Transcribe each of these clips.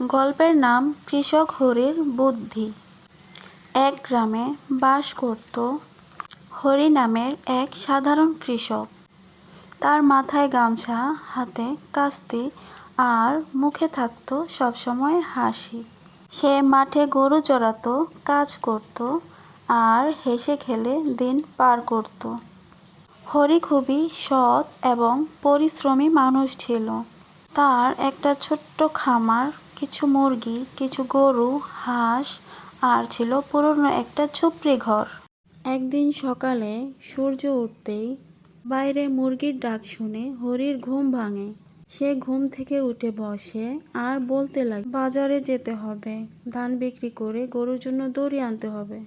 গল্পের নাম কৃষক হরির বুদ্ধি। এক গ্রামে বাস করত হরি নামের এক সাধারণ কৃষক। তার মাথায় গামছা, হাতে কাস্তি আর মুখে থাকতো সবসময় হাসি। সে মাঠে গরু চড়াতো, কাজ করত আর হেসে খেলে দিন পার করত। হরি খুবই সৎ এবং পরিশ্রমী মানুষ ছিল। তার একটা ছোট্ট খামার কিছু মুরগি, কিছু গরু, হাঁস আর ছিল পুরনো একটা ঝুপড়ি ঘর। একদিন সকালে সূর্য উঠতেই বাইরে মুরগির ডাক শুনে হরির ঘুম ভাঙে। সে ঘুম থেকে উঠে বসে আর বলতে লাগে, বাজারে যেতে হবে। ধান বিক্রি করে গরুর জন্য দড়ি আনতে হবে।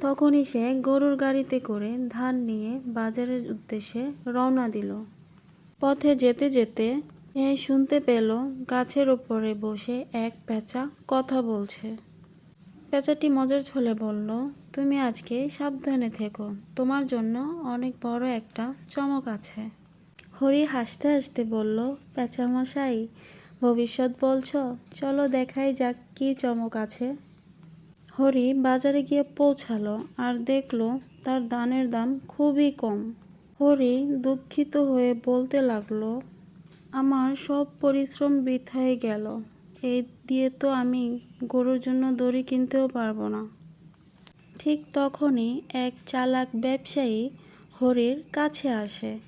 তখনই সে গরুর গাড়িতে করে ধান নিয়ে বাজারের উদ্দেশ্যে রওনা দিল। পথে যেতে যেতে সে শুনতে পেল, গাছের ওপরে বসে এক পেঁচা কথা বলছে। পেঁচাটি মজার ছলে বলল, তুমি আজকে সাবধানে থেকো, তোমার জন্য অনেক বড় একটা চমক আছে। হরি হাসতে হাসতে বলল পেঁচা মশাই ভবিষ্যৎ বলছ, চলো দেখাই যাক কি চমক আছে। হরি বাজারে গিয়ে পৌঁছালো আর দেখল তার দানের দাম খুবই কম। হরি দুঃখিত হয়ে বলতে লাগল আমার সব পরিশ্রম বৃথায় গেল। এই দিয়ে তো আমি গরুর জন্য দড়ি কিনতেও পারব না। ঠিক তখনই এক চালাক ব্যবসায়ী হরির কাছে আসে।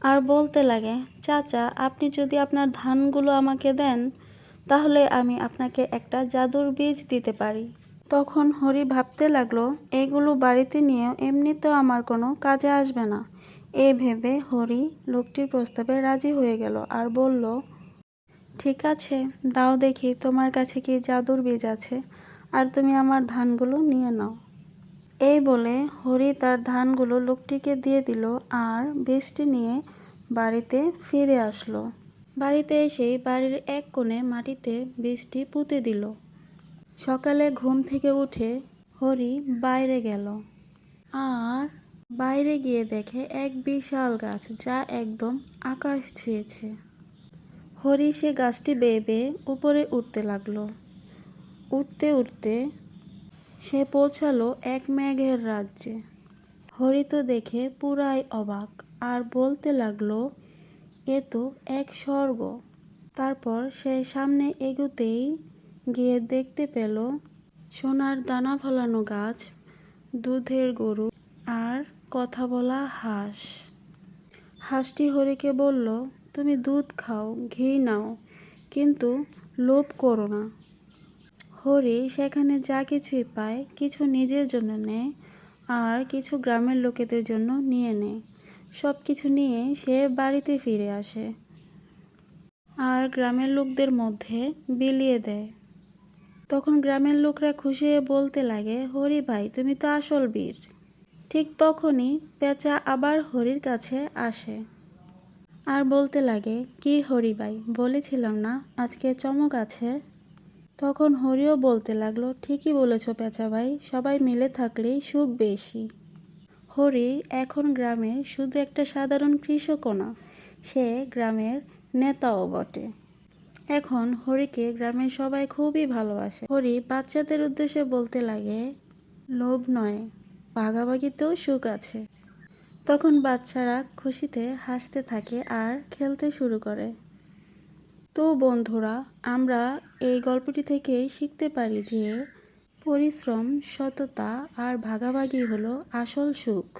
আর বলতে লাগে, চাচা, আপনি যদি আপনার ধানগুলো আমাকে দেন, তাহলে আমি আপনাকে একটা জাদুর বীজ দিতে পারি। তখন হরি ভাবতে লাগল, এগুলো বাড়িতে নিয়েও এমনিতেও আমার কোনো কাজে আসবে না। এই ভেবে হরি লোকটির প্রস্তাবে রাজি হয়ে গেল আর বলল, ঠিক আছে, দাও দেখি তোমার কাছে কি জাদুর বীজ আছে আর তুমি আমার ধানগুলো নিয়ে নাও। এই বলে হরি তার ধানগুলো লোকটিকে দিয়ে দিল আর বীজটি নিয়ে বাড়িতে ফিরে আসলো। বাড়িতে এসেই বাড়ির এক কোণে মাটিতে বীজটি পুঁতে দিল। সকালে ঘুম থেকে উঠে হরি বাইরে গেল। আর বাইরে গিয়ে দেখে এক বিশাল গাছ যা একদম আকাশ ছুঁয়েছে। হরি সে গাছটি বেয়ে বেয়ে উপরে উঠতে লাগল। উঠতে উঠতে সে পৌঁছালো এক মেঘের রাজ্যে। হরি তো দেখে পুরাই অবাক আর বলতে লাগল, এ তো এক স্বর্গ। তারপর সে সামনে এগুতেই গিয়ে দেখতে পেল, সোনার দানা ফলানো গাছ, দুধের গরু কথা বলা হাঁস। হাঁসটি হরিকে বলল, তুমি দুধ খাও, ঘি নাও, কিন্তু লোভ করো না। হরি সেখানে যা কিছুই পায়, কিছু নিজের জন্য নেয় আর কিছু গ্রামের লোকেদের জন্য নিয়ে নেয়। সব কিছু নিয়ে সে বাড়িতে ফিরে আসে আর গ্রামের লোকদের মধ্যে বিলিয়ে দেয়। তখন গ্রামের লোকরা খুশি হয়ে বলতে লাগে, হরি ভাই, তুমি তো আসল বীর। ঠিক তখনই পেঁচা আবার হরির কাছে আসে। আর বলতে লাগে, কি হরি ভাই, বলেছিলাম না আজকে চমক আছে? তখন হরিও বলতে লাগল, ঠিকই বলেছ পেঁচা ভাই, সবাই মিলে থাকলেই সুখ বেশি। হরি এখন গ্রামের শুধু একটা সাধারণ কৃষকও না, সে গ্রামের নেতাও বটে। এখন হরিকে গ্রামের সবাই খুবই ভালোবাসে। হরি বাচ্চাদের উদ্দেশ্যে বলতে লাগে, লোভ নয় ভাগাভাগিতেও সুখ আছে। তখন বাচ্চারা খুশিতে হাসতে থাকে আর খেলতে শুরু করে। তো বন্ধুরা, আমরা এই গল্পটি থেকে শিখতে পারি যে পরিশ্রম, সততা আর ভাগাভাগি হলো আসল সুখ।